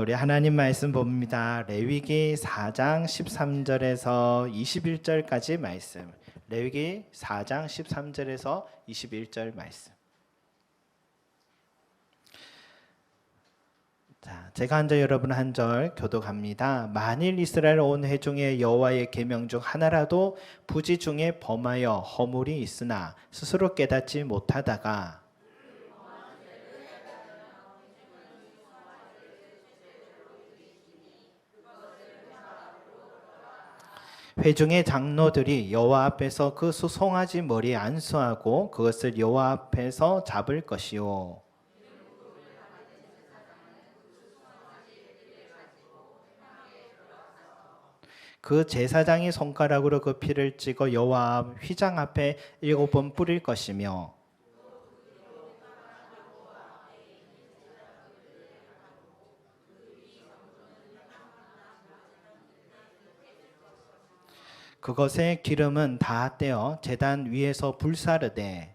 우리 하나님 말씀 봅니다. 레위기 4장 13절에서 21절까지 말씀. 레위기 4장 13절에서 21절 말씀. 자, 제가 한 절 여러분 한 절 교독합니다. 만일 이스라엘 온 회중의 여호와의 계명 중 하나라도 부지 중에 범하여 허물이 있으나 스스로 깨닫지 못하다가 회중의 장로들이 여호와 앞에서 그 수송아지 머리에 안수하고 그것을 여호와 앞에서 잡을 것이요. 그 제사장이 손가락으로 그 피를 찍어 여호와 앞 휘장 앞에 일곱 번 뿌릴 것이며 그것의 기름은 다 떼어 제단 위에서 불사르되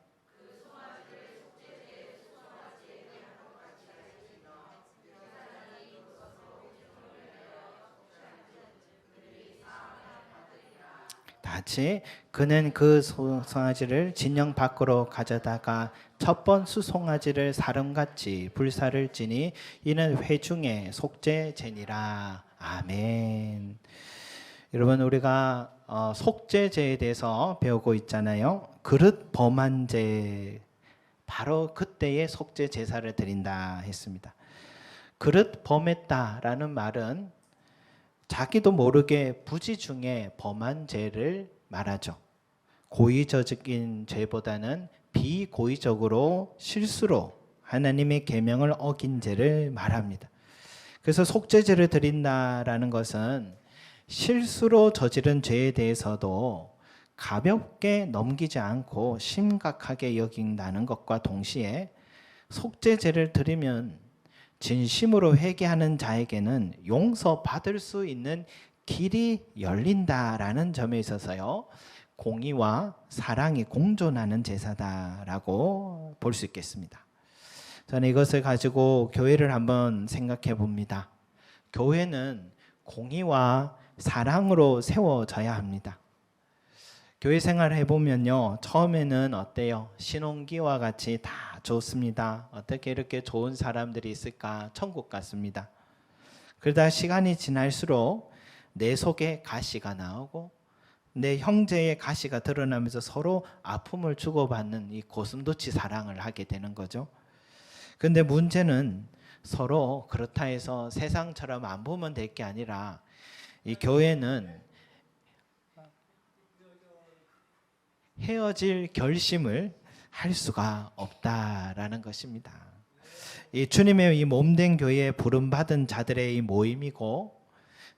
다같이 그는 그 소- 송아지를 진영 밖으로 가져다가 첫번 수송아지를 사름같이 불사를 지니 이는 회중의 속죄제니라 아멘. 여러분 우리가 어, 속죄제에 대해서 배우고 있잖아요. 그릇 범한 죄 바로 그때의 속죄 제사를 드린다 했습니다. 그릇 범했다라는 말은 자기도 모르게 부지 중에 범한 죄를 말하죠. 고의적인 죄보다는 비고의적으로 실수로 하나님의 계명을 어긴 죄를 말합니다. 그래서 속죄제를 드린다라는 것은 실수로 저지른 죄에 대해서도 가볍게 넘기지 않고 심각하게 여긴다는 것과 동시에 속죄제를 드리면 진심으로 회개하는 자에게는 용서받을 수 있는 길이 열린다라는 점에 있어서요. 공의와 사랑이 공존하는 제사다라고 볼 수 있겠습니다. 저는 이것을 가지고 교회를 한번 생각해 봅니다. 교회는 공의와 사랑으로 세워져야 합니다. 교회 생활을 해보면요. 처음에는 어때요? 신혼기와 같이 다 좋습니다. 어떻게 이렇게 좋은 사람들이 있을까? 천국 같습니다. 그러다 시간이 지날수록 내 속에 가시가 나오고 내 형제의 가시가 드러나면서 서로 아픔을 주고받는 이 고슴도치 사랑을 하게 되는 거죠. 근데 문제는 서로 그렇다 해서 세상처럼 안 보면 될 게 아니라 이 교회는 헤어질 결심을 할 수가 없다라는 것입니다. 이 주님의 이 몸된 교회에 부름 받은 자들의 이 모임이고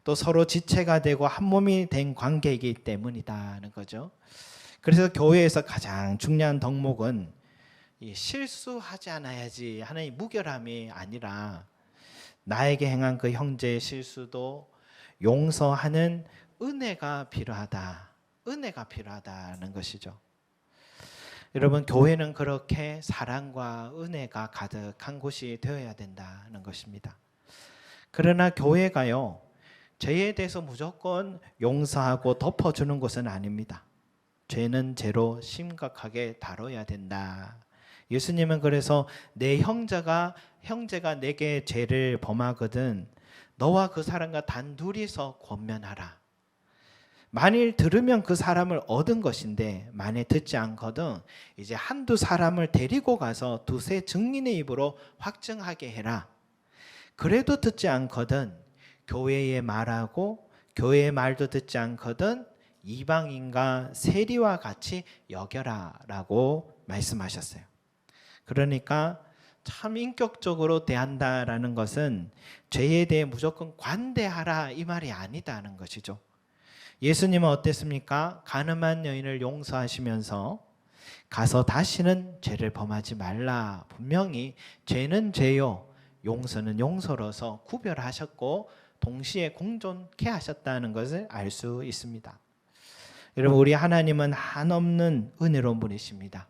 또 서로 지체가 되고 한 몸이 된 관계이기 때문이다는 거죠. 그래서 교회에서 가장 중요한 덕목은 이 실수하지 않아야지 하는 이 무결함이 아니라 나에게 행한 그 형제의 실수도 용서하는 은혜가 필요하다. 은혜가 필요하다는 것이죠. 여러분 교회는 그렇게 사랑과 은혜가 가득한 곳이 되어야 된다는 것입니다. 그러나 교회가요 죄에 대해서 무조건 용서하고 덮어주는 것은 아닙니다. 죄는 죄로 심각하게 다뤄야 된다. 예수님은 그래서 내 형제가 형제가 내게 죄를 범하거든 너와 그 사람과 단둘이서 권면하라. 만일 들으면 그 사람을 얻은 것인데 만일 듣지 않거든 이제 한두 사람을 데리고 가서 두세 증인의 입으로 확증하게 해라. 그래도 듣지 않거든 교회에 말하고 교회의 말도 듣지 않거든 이방인과 세리와 같이 여겨라라고 말씀하셨어요. 그러니까 참 인격적으로 대한다라는 것은 죄에 대해 무조건 관대하라 이 말이 아니다는 것이죠. 예수님은 어땠습니까? 가늠한 여인을 용서하시면서 가서 다시는 죄를 범하지 말라. 분명히 죄는 죄요, 용서는 용서로서 구별하셨고 동시에 공존케 하셨다는 것을 알 수 있습니다. 여러분 우리 하나님은 한없는 은혜로운 분이십니다.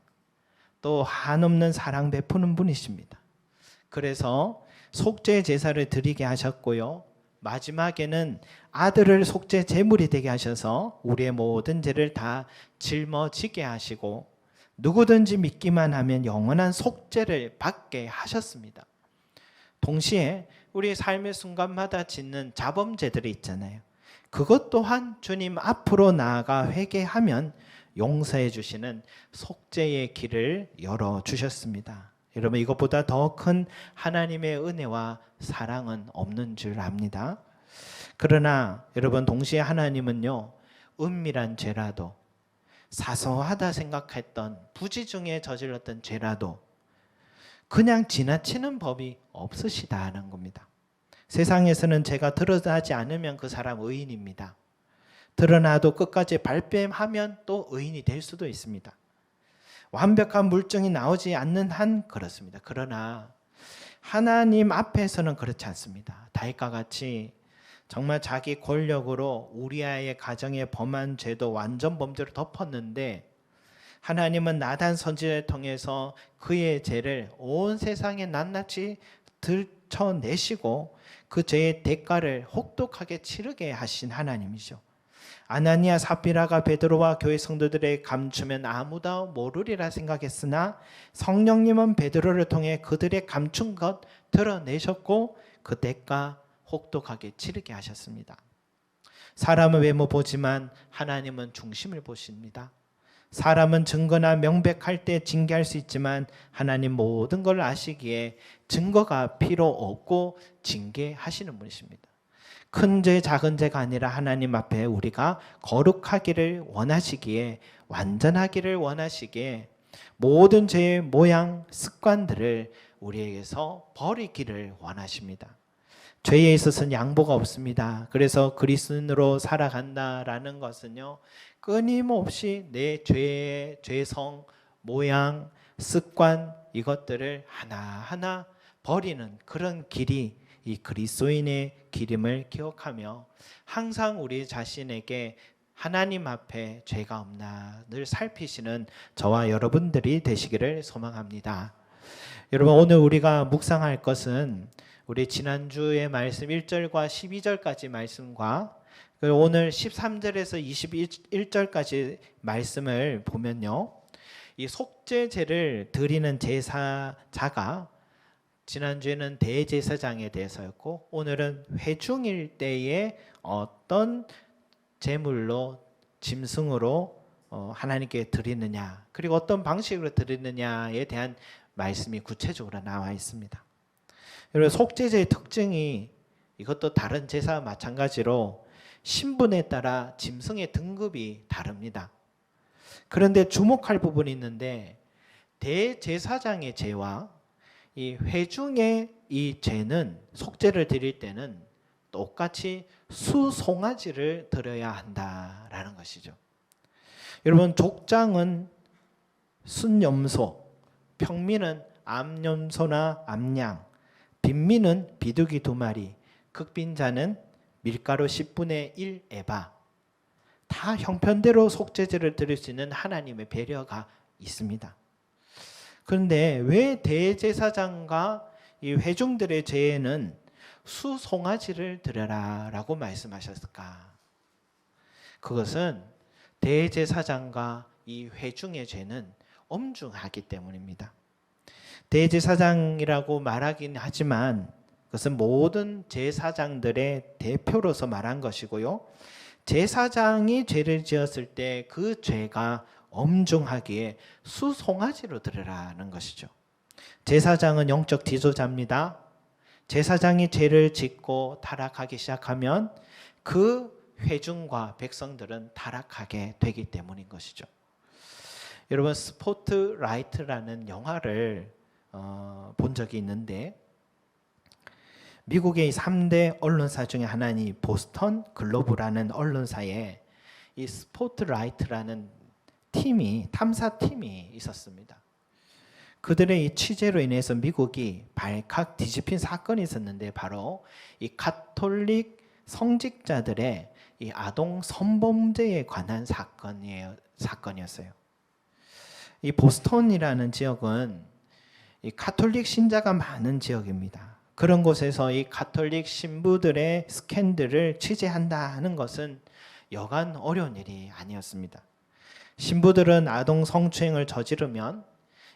또 한없는 사랑 베푸는 분이십니다. 그래서 속죄 제사를 드리게 하셨고요. 마지막에는 아들을 속죄 제물이 되게 하셔서 우리의 모든 죄를 다 짊어지게 하시고 누구든지 믿기만 하면 영원한 속죄를 받게 하셨습니다. 동시에 우리 삶의 순간마다 짓는 자범죄들이 있잖아요. 그것 또한 주님 앞으로 나아가 회개하면 용서해 주시는 속죄의 길을 열어 주셨습니다. 여러분 이것보다 더 큰 하나님의 은혜와 사랑은 없는 줄 압니다. 그러나 여러분 동시에 하나님은요 은밀한 죄라도 사소하다 생각했던 부지 중에 저질렀던 죄라도 그냥 지나치는 법이 없으시다는 겁니다. 세상에서는 제가 드러나지 않으면 그 사람 의인입니다. 드러나도 끝까지 발뺌하면 또 의인이 될 수도 있습니다. 완벽한 물증이 나오지 않는 한 그렇습니다. 그러나 하나님 앞에서는 그렇지 않습니다. 다윗과 같이 정말 자기 권력으로 우리아의 가정에 범한 죄도 완전 범죄로 덮었는데 하나님은 나단 선지를 통해서 그의 죄를 온 세상에 낱낱이 들춰내시고 그 죄의 대가를 혹독하게 치르게 하신 하나님이죠. 아나니아 사피라가 베드로와 교회 성도들의 감추면 아무도 모르리라 생각했으나 성령님은 베드로를 통해 그들의 감춘 것 드러내셨고 그 대가 혹독하게 치르게 하셨습니다. 사람은 외모 보지만 하나님은 중심을 보십니다. 사람은 증거나 명백할 때 징계할 수 있지만 하나님 모든 걸 아시기에 증거가 필요 없고 징계하시는 분이십니다. 큰 죄, 작은 죄가 아니라 하나님 앞에 우리가 거룩하기를 원하시기에 완전하기를 원하시기에 모든 죄의 모양, 습관들을 우리에게서 버리기를 원하십니다. 죄에 있어서는 양보가 없습니다. 그래서 그리스도인으로 살아간다라는 것은요. 끊임없이 내 죄의 죄성, 모양, 습관 이것들을 하나하나 버리는 그런 길이 이 그리스도인의 기름을 기억하며 항상 우리 자신에게 하나님 앞에 죄가 없나 늘 살피시는 저와 여러분들이 되시기를 소망합니다. 여러분 오늘 우리가 묵상할 것은 우리 지난주의 말씀 1절과 12절까지 말씀과 오늘 13절에서 21절까지 말씀을 보면요. 이 속죄제를 드리는 제사자가 지난주에는 대제사장에 대해서였고 오늘은 회중일 때에 어떤 제물로 짐승으로 어, 하나님께 드리느냐 그리고 어떤 방식으로 드리느냐에 대한 말씀이 구체적으로 나와 있습니다. 여러분 속죄제의 특징이 이것도 다른 제사와 마찬가지로 신분에 따라 짐승의 등급이 다릅니다. 그런데 주목할 부분이 있는데 대제사장의 죄와 이 회중의 이 죄는 속죄를 드릴 때는 똑같이 수송아지를 드려야 한다라는 것이죠. 여러분 족장은 순염소, 평민은 암염소나 암양, 빈민은 비둘기 두 마리, 극빈자는 밀가루 10분의 1 에바. 다 형편대로 속죄제를 드릴 수 있는 하나님의 배려가 있습니다. 그런데 왜 대제사장과 이 회중들의 죄에는 수송아지를 드려라라고 말씀하셨을까? 그것은 대제사장과 이 회중의 죄는 엄중하기 때문입니다. 대제사장이라고 말하긴 하지만 그것은 모든 제사장들의 대표로서 말한 것이고요. 제사장이 죄를 지었을 때 그 죄가 엄중하기에 수송아지로 드리라는 것이죠. 제사장은 영적 지도자입니다. 제사장이 죄를 짓고 타락하기 시작하면 그 회중과 백성들은 타락하게 되기 때문인 것이죠. 여러분 스포트라이트라는 영화를 어, 본 적이 있는데 미국의 3대 언론사 중에 하나인 보스턴 글로브라는 언론사에 이 스포트라이트라는 팀이 탐사 팀이 있었습니다. 그들의 이 취재로 인해서 미국이 발칵 뒤집힌 사건이 있었는데 바로 이 카톨릭 성직자들의 이 아동 성범죄에 관한 사건이에요. 사건이었어요. 이 보스턴이라는 지역은 이 카톨릭 신자가 많은 지역입니다. 그런 곳에서 이 가톨릭 신부들의 스캔들을 취재한다 하는 것은 여간 어려운 일이 아니었습니다. 신부들은 아동 성추행을 저지르면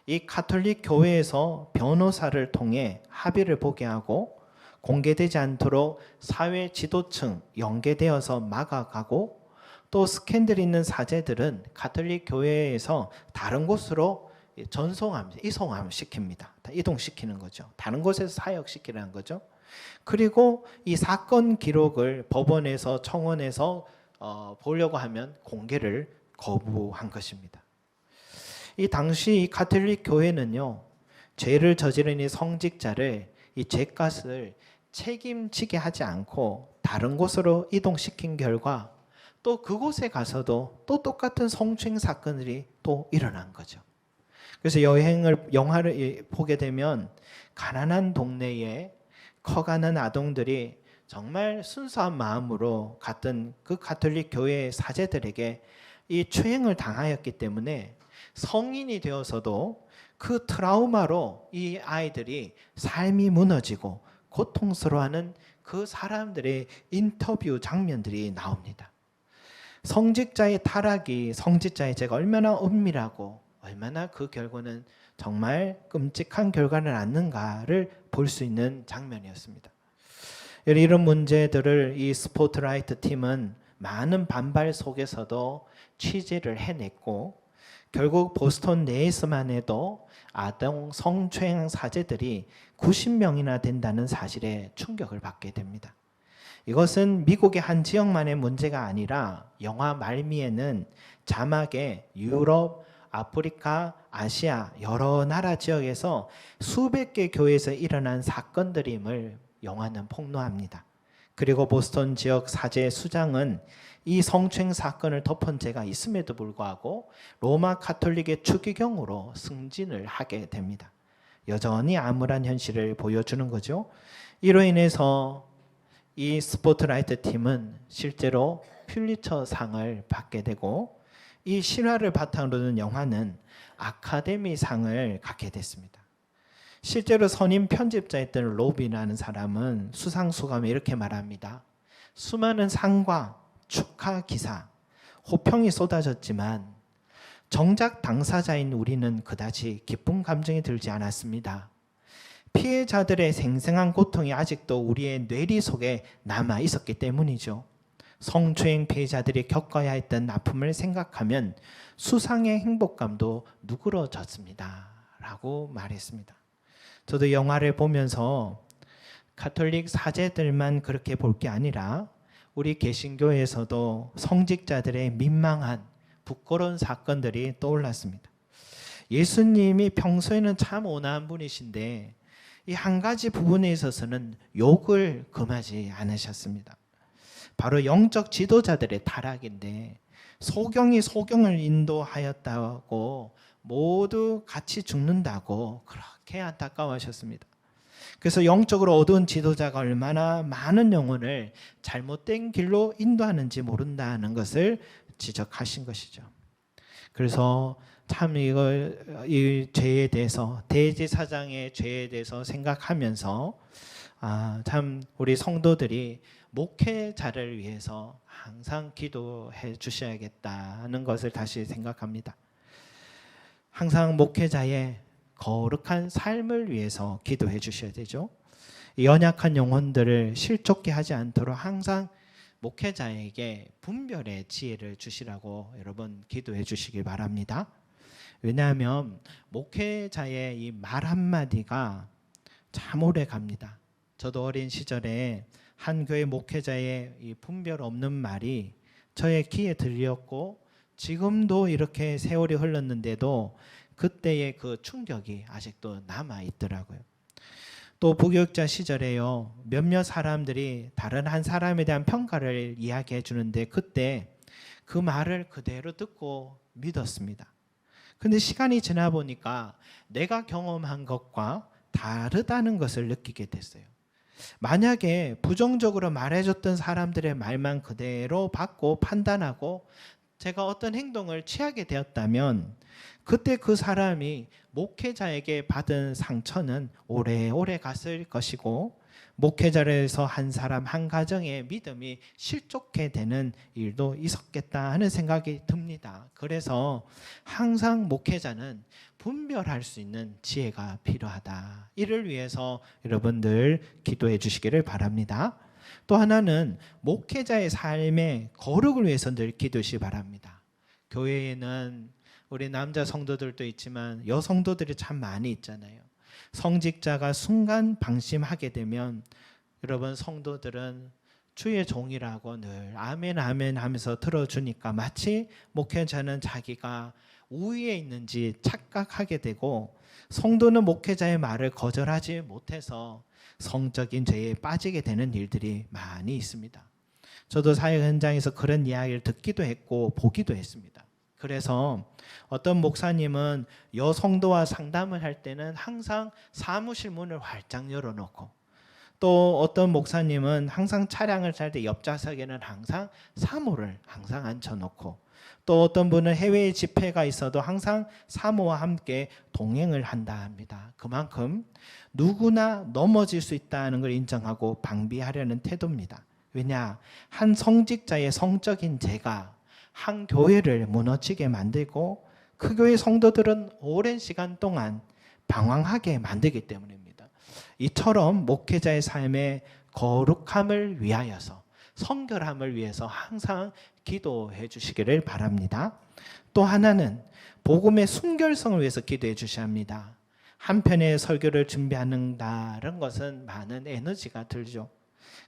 이 가톨릭 교회에서 변호사를 통해 합의를 보게 하고 공개되지 않도록 사회 지도층 연계되어서 막아가고 또 스캔들 있는 사제들은 가톨릭 교회에서 다른 곳으로 전송함, 이송함 시킵니다. 이동시키는 거죠. 다른 곳에서 사역시키라는 거죠. 그리고 이 사건 기록을 법원에서 청원해서 어, 보려고 하면 공개를 거부한 것입니다. 이 당시 이 가톨릭 교회는요 죄를 저지른 이 성직자를 이 죄값을 책임지게 하지 않고 다른 곳으로 이동시킨 결과 또 그곳에 가서도 또 똑같은 성추행 사건들이 또 일어난 거죠. 그래서 여행을 영화를 보게 되면 가난한 동네에 커가는 아동들이 정말 순수한 마음으로 갔던 그 가톨릭 교회 사제들에게 이 추행을 당하였기 때문에 성인이 되어서도 그 트라우마로 이 아이들이 삶이 무너지고 고통스러워하는 그 사람들의 인터뷰 장면들이 나옵니다. 성직자의 타락이 성직자의 죄가 얼마나 은밀하고 얼마나 그 결과는 정말 끔찍한 결과를 낳는가를 볼 수 있는 장면이었습니다. 이런 문제들을 이 스포트라이트 팀은 많은 반발 속에서도 취재를 해냈고 결국 보스턴 내에서만 해도 아동 성추행 사제들이 90명이나 된다는 사실에 충격을 받게 됩니다. 이것은 미국의 한 지역만의 문제가 아니라 영화 말미에는 자막에 유럽, 아프리카, 아시아 여러 나라 지역에서 수백 개 교회에서 일어난 사건들임을 영화는 폭로합니다. 그리고 보스턴 지역 사제 수장은 이 성추행 사건을 덮은 죄가 있음에도 불구하고 로마 카톨릭의 추기경으로 승진을 하게 됩니다. 여전히 암울한 현실을 보여주는 거죠. 이로 인해서 이 스포트라이트 팀은 실제로 퓰리처 상을 받게 되고 이 실화를 바탕으로 둔 영화는 아카데미 상을 갖게 됐습니다. 실제로 선임 편집자였던 로비라는 사람은 수상 소감에 이렇게 말합니다. 수많은 상과 축하 기사, 호평이 쏟아졌지만 정작 당사자인 우리는 그다지 기쁜 감정이 들지 않았습니다. 피해자들의 생생한 고통이 아직도 우리의 뇌리 속에 남아 있었기 때문이죠. 성추행 피해자들이 겪어야 했던 아픔을 생각하면 수상의 행복감도 누그러졌습니다. 라고 말했습니다. 저도 영화를 보면서 가톨릭 사제들만 그렇게 볼 게 아니라 우리 개신교에서도 성직자들의 민망한 부끄러운 사건들이 떠올랐습니다. 예수님이 평소에는 참 온화한 분이신데 이 한 가지 부분에 있어서는 욕을 금하지 않으셨습니다. 바로 영적 지도자들의 타락인데 소경이 소경을 인도하였다고 모두 같이 죽는다고 그렇게 안타까워하셨습니다. 그래서 영적으로 어두운 지도자가 얼마나 많은 영혼을 잘못된 길로 인도하는지 모른다는 것을 지적하신 것이죠. 그래서 참 이걸 이 죄에 대해서 대제사장의 죄에 대해서 생각하면서 아, 참 우리 성도들이 목회자를 위해서 항상 기도해 주셔야겠다는 것을 다시 생각합니다. 항상 목회자의 거룩한 삶을 위해서 기도해 주셔야 되죠. 연약한 영혼들을 실족게 하지 않도록 항상 목회자에게 분별의 지혜를 주시라고 여러분 기도해 주시길 바랍니다. 왜냐하면 목회자의 이 말 한마디가 참 오래 갑니다. 저도 어린 시절에 한 교회 목회자의 이 분별 없는 말이 저의 귀에 들렸고 지금도 이렇게 세월이 흘렀는데도 그때의 그 충격이 아직도 남아 있더라고요. 또 부교육자 시절에요. 몇몇 사람들이 다른 한 사람에 대한 평가를 이야기해 주는데 그때 그 말을 그대로 듣고 믿었습니다. 근데 시간이 지나 보니까 내가 경험한 것과 다르다는 것을 느끼게 됐어요. 만약에 부정적으로 말해줬던 사람들의 말만 그대로 받고 판단하고 제가 어떤 행동을 취하게 되었다면 그때 그 사람이 목회자에게 받은 상처는 오래오래 갔을 것이고 목회자로서 한 사람 한 가정의 믿음이 실족해 되는 일도 있었겠다 하는 생각이 듭니다. 그래서 항상 목회자는 분별할 수 있는 지혜가 필요하다. 이를 위해서 여러분들 기도해 주시기를 바랍니다. 또 하나는 목회자의 삶의 거룩을 위해서 늘 기도시 바랍니다. 교회에는 우리 남자 성도들도 있지만 여성도들이 참 많이 있잖아요. 성직자가 순간 방심하게 되면 여러분 성도들은 주의 종이라고 늘 아멘 아멘 하면서 들어주니까 마치 목회자는 자기가 우위에 있는지 착각하게 되고 성도는 목회자의 말을 거절하지 못해서 성적인 죄에 빠지게 되는 일들이 많이 있습니다. 저도 사역 현장에서 그런 이야기를 듣기도 했고 보기도 했습니다. 그래서 어떤 목사님은 여성도와 상담을 할 때는 항상 사무실 문을 활짝 열어놓고 또 어떤 목사님은 항상 차량을 탈 때 옆좌석에는 항상 사모를 항상 앉혀놓고 또 어떤 분은 해외 집회가 있어도 항상 사모와 함께 동행을 한다 합니다. 그만큼 누구나 넘어질 수 있다는 걸 인정하고 방비하려는 태도입니다. 왜냐? 한 성직자의 성적인 죄가 한 교회를 무너지게 만들고 그 교회 성도들은 오랜 시간 동안 방황하게 만들기 때문입니다. 이처럼 목회자의 삶의 거룩함을 위하여서 성결함을 위해서 항상 기도해 주시기를 바랍니다. 또 하나는 복음의 순결성을 위해서 기도해 주셔야 합니다. 한편의 설교를 준비하는다는 것은 많은 에너지가 들죠.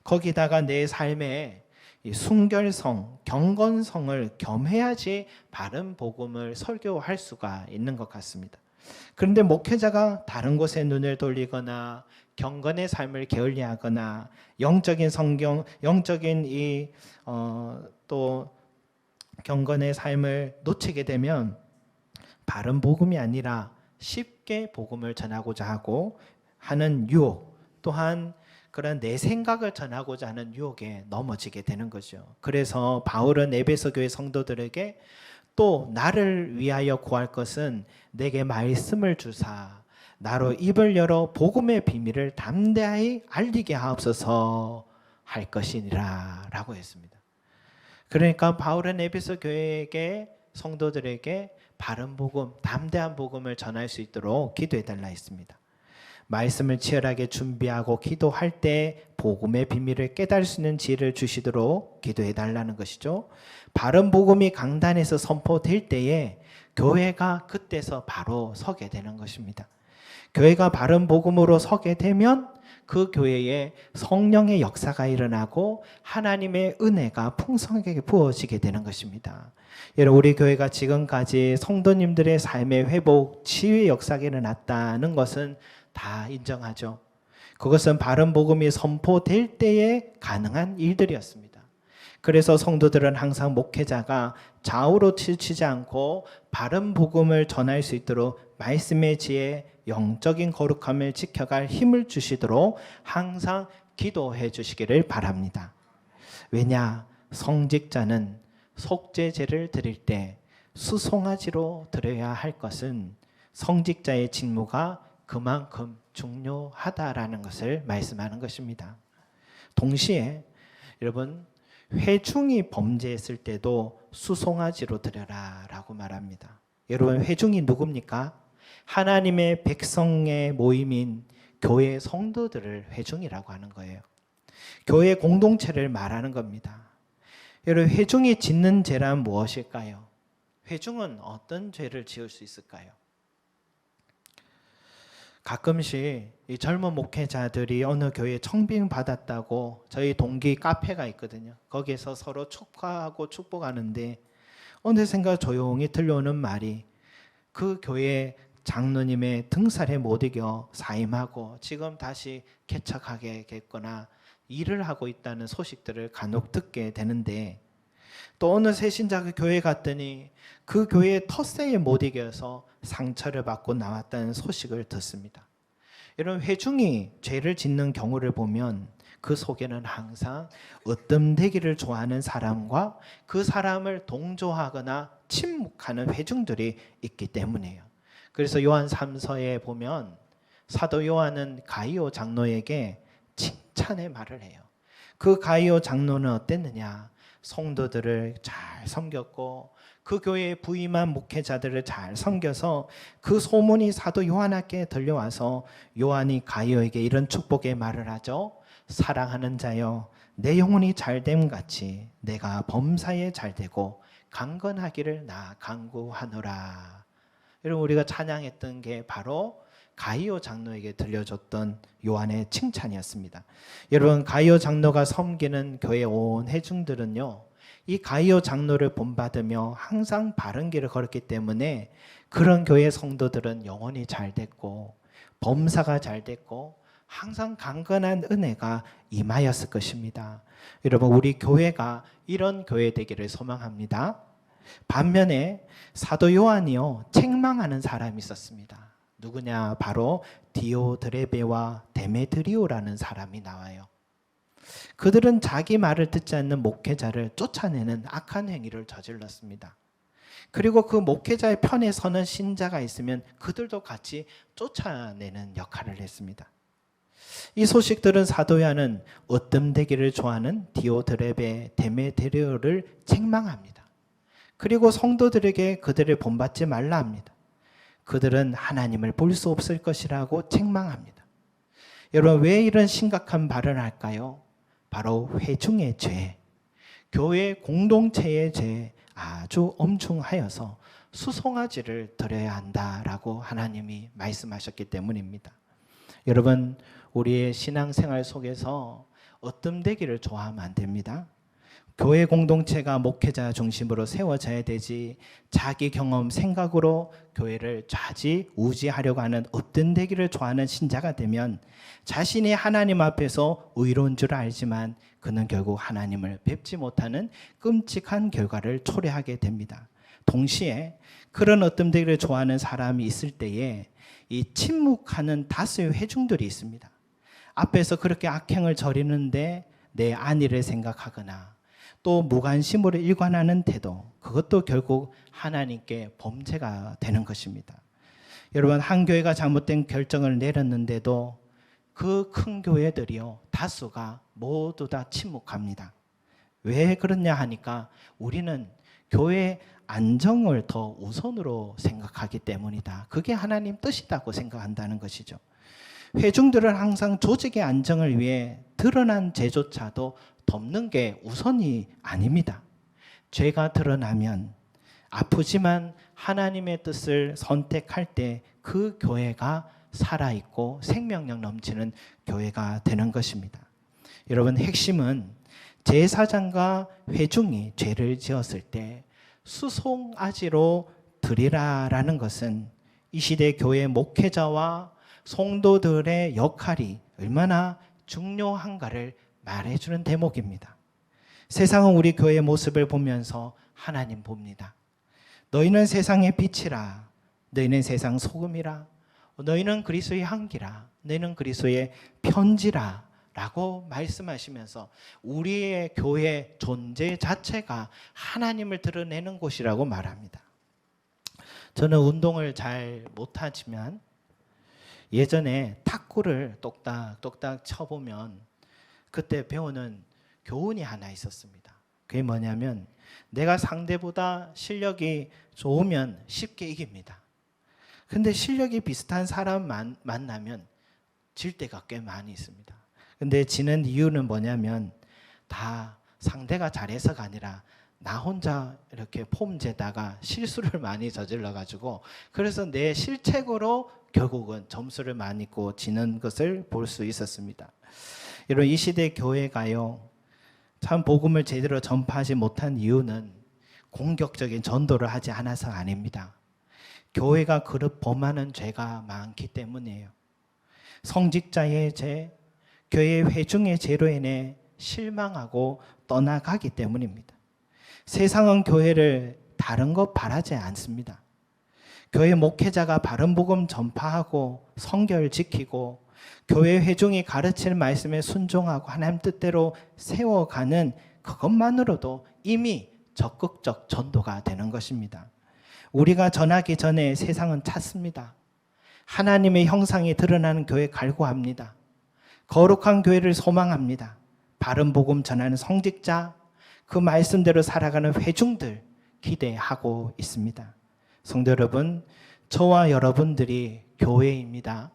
거기다가 내 삶에 이 순결성, 경건성을 겸해야지 바른 복음을 설교할 수가 있는 것 같습니다. 그런데 목회자가 다른 곳에 눈을 돌리거나 경건의 삶을 게을리하거나 영적인 성경, 영적인 이또 경건의 삶을 놓치게 되면 바른 복음이 아니라 쉽게 복음을 전하고자 하고 하는 유혹 또한 그런 내 생각을 전하고자 하는 유혹에 넘어지게 되는 거죠. 그래서 바울은 에베소 교회 성도들에게 또 나를 위하여 구할 것은 내게 말씀을 주사 나로 입을 열어 복음의 비밀을 담대하게 알리게 하옵소서 할 것이니라 라고 했습니다. 그러니까 바울은 에베소 교회에게 성도들에게 바른 복음, 담대한 복음을 전할 수 있도록 기도해 달라 했습니다. 말씀을 치열하게 준비하고 기도할 때 복음의 비밀을 깨달을 수 있는 지혜를 주시도록 기도해 달라는 것이죠. 바른 복음이 강단에서 선포될 때에 교회가 그때서 바로 서게 되는 것입니다. 교회가 바른 복음으로 서게 되면 그 교회에 성령의 역사가 일어나고 하나님의 은혜가 풍성하게 부어지게 되는 것입니다. 여러분 우리 교회가 지금까지 성도님들의 삶의 회복, 치유의 역사가 일어났다는 것은 다 인정하죠. 그것은 바른 복음이 선포될 때에 가능한 일들이었습니다. 그래서 성도들은 항상 목회자가 좌우로 치치지 않고 바른 복음을 전할 수 있도록 말씀의 지혜, 영적인 거룩함을 지켜갈 힘을 주시도록 항상 기도해 주시기를 바랍니다. 왜냐? 성직자는 속죄제를 드릴 때 수송아지로 드려야 할 것은 성직자의 직무가 그만큼 중요하다라는 것을 말씀하는 것입니다. 동시에 여러분 회중이 범죄했을 때도 수송아지로 드려라라고 말합니다. 여러분 회중이 누굽니까? 하나님의 백성의 모임인 교회 성도들을 회중이라고 하는 거예요. 교회 공동체를 말하는 겁니다. 여러분 회중이 짓는 죄란 무엇일까요? 회중은 어떤 죄를 지을 수 있을까요? 가끔씩 이 젊은 목회자들이 어느 교회 청빙 받았다고 저희 동기 카페가 있거든요. 거기서 서로 축하하고 축복하는데 어느샌가 조용히 들려오는 말이 그 교회 장로님의 등살에 못 이겨 사임하고 지금 다시 개척하게겠거나 일을 하고 있다는 소식들을 간혹 듣게 되는데 또 어느 새신자 그 교회 갔더니 그 교회의 텃세에 못 이겨서 상처를 받고 나왔다는 소식을 듣습니다. 여러분 회중이 죄를 짓는 경우를 보면 그 속에는 항상 으뜸되기를 좋아하는 사람과 그 사람을 동조하거나 침묵하는 회중들이 있기 때문이에요. 그래서 요한 3서에 보면 사도 요한은 가이오 장로에게 칭찬의 말을 해요. 그 가이오 장로는 어땠느냐? 성도들을 잘 섬겼고 그 교회에 부임한 목회자들을 잘 섬겨서 그 소문이 사도 요한에게 들려와서 요한이 가이오에게 이런 축복의 말을 하죠. 사랑하는 자여 내 영혼이 잘됨 같이 내가 범사에 잘되고 강건하기를 나 강구하노라. 여러분 우리가 찬양했던 게 바로 가이오 장로에게 들려줬던 요한의 칭찬이었습니다. 여러분 가이오 장로가 섬기는 교회 온 회중들은요. 이 가이오 장로를 본받으며 항상 바른 길을 걸었기 때문에 그런 교회 성도들은 영혼이 잘 됐고 범사가 잘 됐고 항상 강건한 은혜가 임하였을 것입니다. 여러분 우리 교회가 이런 교회 되기를 소망합니다. 반면에 사도 요한이요 책망하는 사람이 있었습니다. 누구냐? 바로 디오드레베와 데메드리오라는 사람이 나와요. 그들은 자기 말을 듣지 않는 목회자를 쫓아내는 악한 행위를 저질렀습니다. 그리고 그 목회자의 편에 서는 신자가 있으면 그들도 같이 쫓아내는 역할을 했습니다. 이 소식들은 사도야는 으뜸되기를 좋아하는 디오드레베 데메드리오를 책망합니다. 그리고 성도들에게 그들을 본받지 말라 합니다. 그들은 하나님을 볼 수 없을 것이라고 책망합니다. 여러분 왜 이런 심각한 발언을 할까요? 바로 회중의 죄, 교회 공동체의 죄 아주 엄중하여서 수송아지를 드려야 한다라고 하나님이 말씀하셨기 때문입니다. 여러분 우리의 신앙생활 속에서 어뜸되기를 좋아하면 안 됩니다. 교회 공동체가 목회자 중심으로 세워져야 되지 자기 경험 생각으로 교회를 좌지우지하려고 하는 어뜸되기를 좋아하는 신자가 되면 자신이 하나님 앞에서 의로운 줄 알지만 그는 결국 하나님을 뵙지 못하는 끔찍한 결과를 초래하게 됩니다. 동시에 그런 어뜸되기를 좋아하는 사람이 있을 때에 이 침묵하는 다수의 회중들이 있습니다. 앞에서 그렇게 악행을 저리는데 내 안위를 생각하거나 또 무관심으로 일관하는 태도, 그것도 결국 하나님께 범죄가 되는 것입니다. 여러분, 한 교회가 잘못된 결정을 내렸는데도 그 큰 교회들이요, 다수가 모두 다 침묵합니다. 왜 그러냐 하니까 우리는 교회 안정을 더 우선으로 생각하기 때문이다. 그게 하나님 뜻이다고 생각한다는 것이죠. 회중들은 항상 조직의 안정을 위해 드러난 죄조차도 덮는 게 우선이 아닙니다. 죄가 드러나면 아프지만 하나님의 뜻을 선택할 때 그 교회가 살아있고 생명력 넘치는 교회가 되는 것입니다. 여러분, 핵심은 제사장과 회중이 죄를 지었을 때 수송아지로 드리라라는 것은 이 시대 교회 목회자와 성도들의 역할이 얼마나 중요한가를 말해주는 대목입니다. 세상은 우리 교회의 모습을 보면서 하나님 봅니다. 너희는 세상의 빛이라. 너희는 세상 소금이라. 너희는 그리스도의 향기라. 너희는 그리스도의 편지라. 라고 말씀하시면서 우리의 교회 존재 자체가 하나님을 드러내는 곳이라고 말합니다. 저는 운동을 잘 못하지만 예전에 탁구를 똑딱똑딱 쳐보면 그때 배우는 교훈이 하나 있었습니다. 그게 뭐냐면 내가 상대보다 실력이 좋으면 쉽게 이깁니다. 근데 실력이 비슷한 사람 만, 만나면 질 때가 꽤 많이 있습니다. 근데 지는 이유는 뭐냐면 다 상대가 잘해서가 아니라 나 혼자 이렇게 폼 재다가 실수를 많이 저질러 가지고 그래서 내 실책으로 결국은 점수를 많이 있고 지는 것을 볼 수 있었습니다. 여러분 이 시대 교회가요 참 복음을 제대로 전파하지 못한 이유는 공격적인 전도를 하지 않아서 아닙니다. 교회가 그릇 범하는 죄가 많기 때문이에요. 성직자의 죄, 교회 회중의 죄로 인해 실망하고 떠나가기 때문입니다. 세상은 교회를 다른 것 바라지 않습니다. 교회 목회자가 바른 복음 전파하고 성결 지키고 교회 회중이 가르치는 말씀에 순종하고 하나님 뜻대로 세워가는 그것만으로도 이미 적극적 전도가 되는 것입니다. 우리가 전하기 전에 세상은 찾습니다. 하나님의 형상이 드러나는 교회 갈구합니다. 거룩한 교회를 소망합니다. 바른 복음 전하는 성직자, 그 말씀대로 살아가는 회중들 기대하고 있습니다. 성도 여러분, 저와 여러분들이 교회입니다.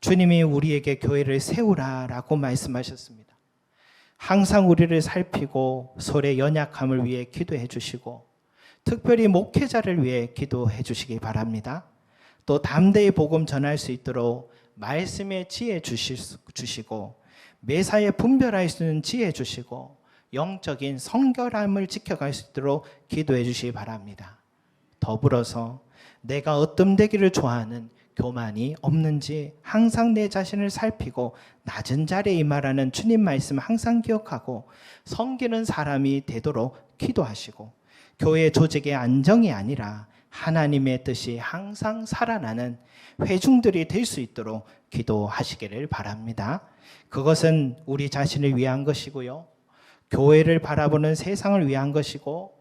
주님이 우리에게 교회를 세우라라고 말씀하셨습니다. 항상 우리를 살피고 소의 연약함을 위해 기도해 주시고 특별히 목회자를 위해 기도해 주시기 바랍니다. 또 담대히 복음 전할 수 있도록 말씀의 지혜 주실 수- 주시고 매사에 분별할 수 있는 지혜 주시고 영적인 성결함을 지켜갈 수 있도록 기도해 주시기 바랍니다. 더불어서 내가 어떤 되기를 좋아하는 교만이 없는지 항상 내 자신을 살피고 낮은 자리에 임하라는 주님 말씀을 항상 기억하고 섬기는 사람이 되도록 기도하시고 교회 조직의 안정이 아니라 하나님의 뜻이 항상 살아나는 회중들이 될 수 있도록 기도하시기를 바랍니다. 그것은 우리 자신을 위한 것이고요. 교회를 바라보는 세상을 위한 것이고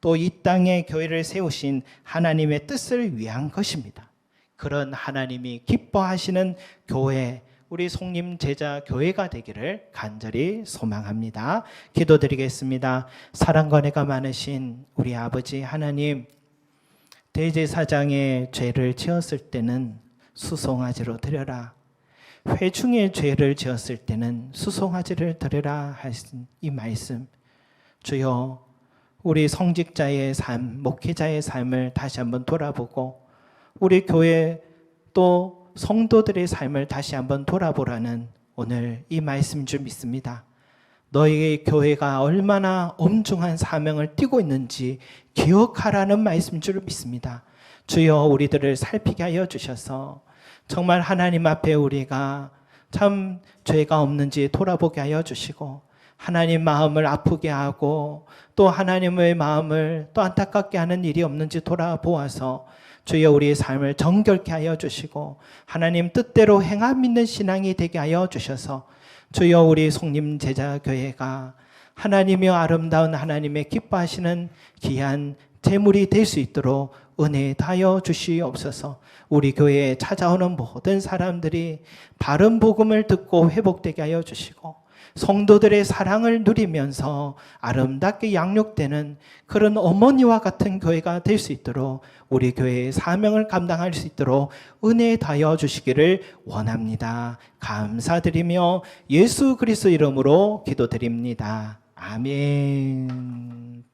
또 이 땅에 교회를 세우신 하나님의 뜻을 위한 것입니다. 그런 하나님이 기뻐하시는 교회, 우리 송림 제자 교회가 되기를 간절히 소망합니다. 기도드리겠습니다. 사랑과 내가 많으신 우리 아버지 하나님, 대제사장의 죄를 지었을 때는 수송아지로 드려라. 회중의 죄를 지었을 때는 수송아지를 드려라 하신 이 말씀. 주여, 우리 성직자의 삶, 목회자의 삶을 다시 한번 돌아보고 우리 교회 또 성도들의 삶을 다시 한번 돌아보라는 오늘 이 말씀 줄 믿습니다. 너희의 교회가 얼마나 엄중한 사명을 띠고 있는지 기억하라는 말씀 줄 믿습니다. 주여 우리들을 살피게 하여 주셔서 정말 하나님 앞에 우리가 참 죄가 없는지 돌아보게 하여 주시고 하나님 마음을 아프게 하고 또 하나님의 마음을 또 안타깝게 하는 일이 없는지 돌아보아서 주여 우리의 삶을 정결케 하여 주시고 하나님 뜻대로 행함 믿는 신앙이 되게 하여 주셔서 주여 우리 송림 제자 교회가 하나님이여 아름다운 하나님의 기뻐하시는 귀한 재물이 될 수 있도록 은혜 다여 주시옵소서. 우리 교회에 찾아오는 모든 사람들이 바른 복음을 듣고 회복되게 하여 주시고 성도들의 사랑을 누리면서 아름답게 양육되는 그런 어머니와 같은 교회가 될 수 있도록 우리 교회의 사명을 감당할 수 있도록 은혜 다여 주시기를 원합니다. 감사드리며 예수 그리스도 이름으로 기도드립니다. 아멘.